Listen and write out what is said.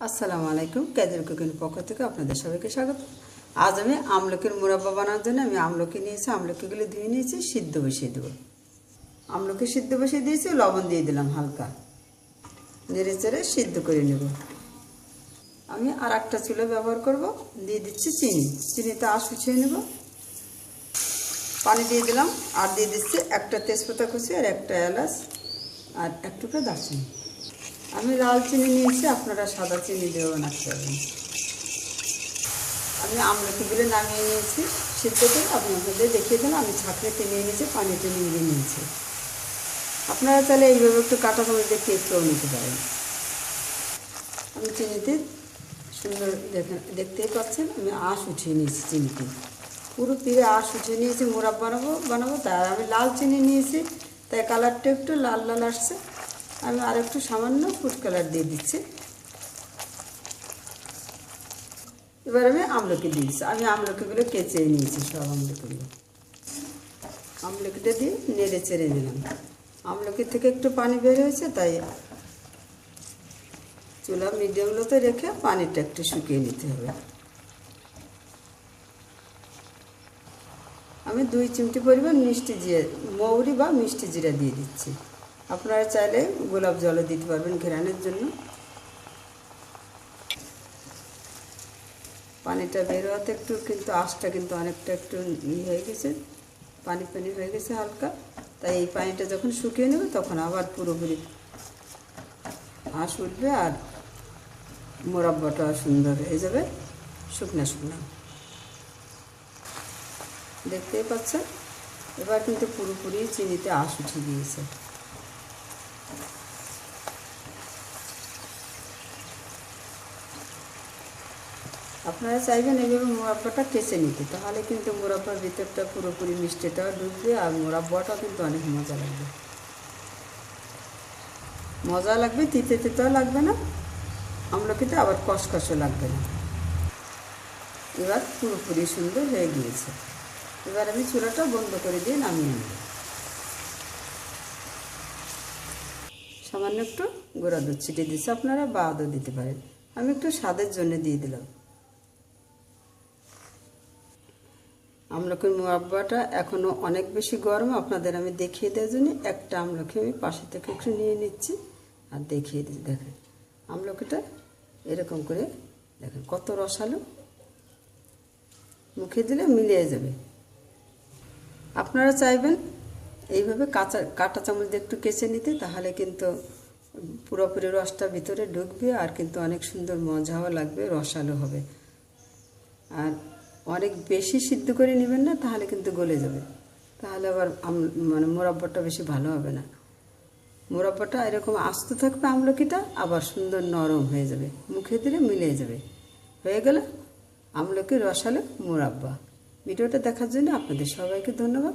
আসসালামু আলাইকুম, casual cooking পক্ষ থেকে আপনাদের সবাইকে স্বাগত। আজ আমি আমলকির মুরাব্বা বানানোর জন্য আমি আমলকি নিয়েছি, আমলকিগুলো ধুয়ে নিয়েছি, সিদ্ধ বসিয়ে দেবো। আমলকি সিদ্ধ বসিয়ে দিয়েছি, লবণ দিয়ে দিলাম হালকা। নেড়ে চেড়ে সিদ্ধ করে নেব। আমি আর একটা চুলো ব্যবহার করব, দিয়ে দিচ্ছি চিনি। চিনিতে আশ উঠিয়ে নেব। পানি দিয়ে দিলাম, আর দিয়ে দিচ্ছি একটা তেজপাতা কুচি আর একটা এলাচ আর একটুকু দারচিনি। আমি লাল চিনি নিয়েছি, আপনারা সাদা চিনি দিয়েও বানাতে পারবেন আমি আমলকিগুলো নামিয়ে নিয়েছি, সিদ্ধ করে আপনি আপনাদের দেখিয়ে দিলাম, আমি ছাঁকড়েতে নিয়ে নিয়েছি পানিতে নিয়ে নিয়েছি। আপনারা তাহলে এইভাবে একটু কাটা চামচ দেখে কেকটাও নিতে পারেন। আমি চিনিতে সুন্দর দেখতেই পাচ্ছেন, আমি আঁশ উঠিয়ে নিয়েছি চিনিতে। পুরো পিড়ে আঁশ উঠিয়ে নিয়েছি মোড়াব বানাবো বানাবো তাই আমি লাল চিনি নিয়েছি, তাই কালারটা একটু লাল লাল আসছে। আমি আর একটু সামান্য ফুড কালার দিয়ে দিচ্ছি। এবার আমি আমলকি দিয়েছি আমি আমলকিগুলো কেচে নিয়েছি, সব আমলকিগুলো। আমলকিটা দিয়ে নেড়ে চেড়ে নিলাম। আমলকি থেকে একটু পানি বের হয়েছে, তাই চুলা মিডিয়ামগুলোতে রেখে পানিটা একটু শুকিয়ে নিতে হবে। আমি দুই চিমটি পরিমাণ মিষ্টি জিরে, মৌরি বা মিষ্টি জিরা দিয়ে দিচ্ছি। আপনারা চাইলে গোলাপ জলও দিতে পারবেন ঘেরানোর জন্য। পানিটা বের হওয়াতে একটু কিন্তু আঁশটা কিন্তু অনেকটা একটু ই হয়ে গেছে, পানি পানি হয়ে গেছে হালকা। তাই এই পানিটা যখন শুকিয়ে নেবে তখন আবার পুরোপুরি আঁশ উঠবে আর মোরাব্বাটা সুন্দর হয়ে যাবে, শুকনা শুকনা। দেখতেই পাচ্ছেন? এবার কিন্তু পুরোপুরি চিনিতে আঁশ উঠে গিয়েছে। আপনারা চাইবেন এইভাবে মোরাব্বাটা কেচে নিতে, তাহলে কিন্তু মোরাব্বার ভিতরটা পুরোপুরি মিষ্টিটাও ডুববে আর মোরাব্বাটাও কিন্তু অনেক মজা লাগবে। মজা লাগবে, তিতে তিতেও লাগবে না, আমলকিতে আবার কষকষও লাগবে না। এবার পুরোপুরি সুন্দর হয়ে গিয়েছে। এবার আমি চুলাটা বন্ধ করে দিয়ে নামিয়ে নেব। সামান্য একটু গোড়া দুধ ছিটিয়ে দিচ্ছি। আপনারা বাদও দিতে পারেন। আমি একটু স্বাদের জন্য দিয়ে দিলাম। আমলকির মোয়াব্বাটা এখনও অনেক বেশি গরম। আপনাদের আমি দেখিয়ে দেওয়ার জন্য একটা আমলকি আমি পাশে থেকে একটু নিয়ে নিচ্ছি আর দেখিয়ে দিচ্ছি। দেখেন আমলকিটা এরকম করে দেখেন কত রসালো। মুখে দিলে মিলিয়ে যাবে। আপনারা চাইবেন এইভাবে কাঁচা, কাঁটা চামচ দিয়ে একটু কেচে নিতে, তাহলে কিন্তু পুরোপুরি রসটা ভিতরে ঢুকবে আর কিন্তু অনেক সুন্দর মজাও লাগবে, রসালো হবে। আর অনেক বেশি সিদ্ধ করে নেবেন না, তাহলে কিন্তু গলে যাবে। তাহলে আবার মানে মোরাব্বাটা বেশি ভালো হবে না। মোরাব্বাটা এরকম আস্ত থাকবে আমলকিটা, আবার সুন্দর নরম হয়ে যাবে। মুখে দিলে মিলে যাবে। হয়ে গেলে আমলকি রসালো মোরাব্বা। ভিডিওটা দেখার জন্য আপনাদের সবাইকে ধন্যবাদ।